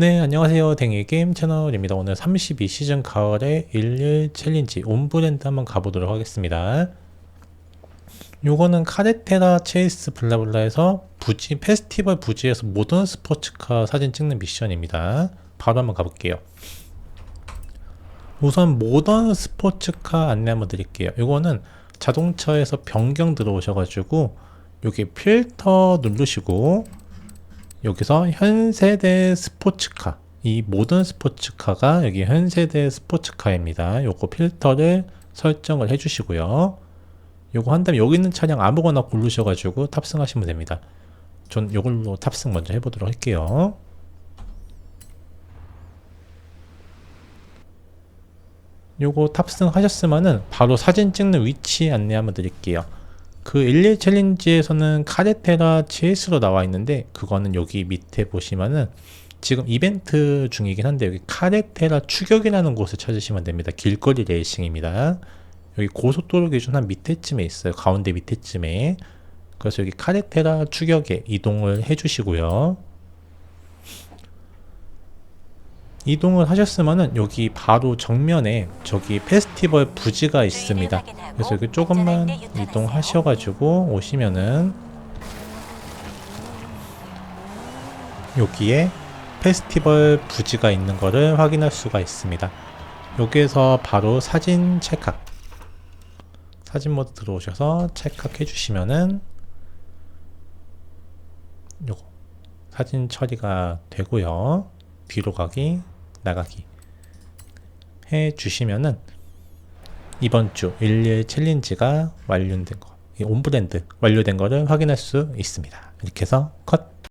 네, 안녕하세요. 댕이게임 채널입니다. 오늘 32시즌 가을의 일일 챌린지 온 브랜드 한번 가보도록 하겠습니다. 요거는 카레테라 체이스 블라블라에서 부지, 페스티벌 부지에서 모던 스포츠카 사진 찍는 미션입니다. 바로 한번 가볼게요. 우선 모던 스포츠카 안내 한번 드릴게요. 요거는 자동차에서 변경 들어오셔가지고 여기 필터 누르시고 여기서 현세대 스포츠카 이 모든 스포츠카가 여기 현세대 스포츠카입니다. 요거 필터를 설정을 해주시고요. 요거 한 다음에 여기 있는 차량 아무거나 고르셔가지고 탑승하시면 됩니다. 전 요걸로 탑승 먼저 해보도록 할게요. 요거 탑승하셨으면은 바로 사진 찍는 위치 안내 한번 드릴게요. 그 11 챌린지에서는 카레테라 GS로 나와 있는데 그거는 여기 밑에 보시면은 지금 이벤트 중이긴 한데 여기 카레테라 추격이라는 곳을 찾으시면 됩니다. 길거리 레이싱입니다. 여기 고속도로 기준 한 밑에쯤에 있어요. 가운데 밑에쯤에. 그래서 여기 카레테라 추격에 이동을 해주시고요. 이동을 하셨으면은 여기 바로 정면에 저기 페스티벌 부지가 있습니다. 그래서 여기 조금만 이동하셔가지고 오시면은 여기에 페스티벌 부지가 있는 거를 확인할 수가 있습니다. 여기에서 바로 사진 찰칵 사진 모드 들어오셔서 찰칵 해주시면은 요거 사진 처리가 되고요. 뒤로 가기 나가기 해 주시면은 이번 주 일일 챌린지가 완료된 거, 이 온브랜드 완료된 거를 확인할 수 있습니다. 이렇게 해서 컷.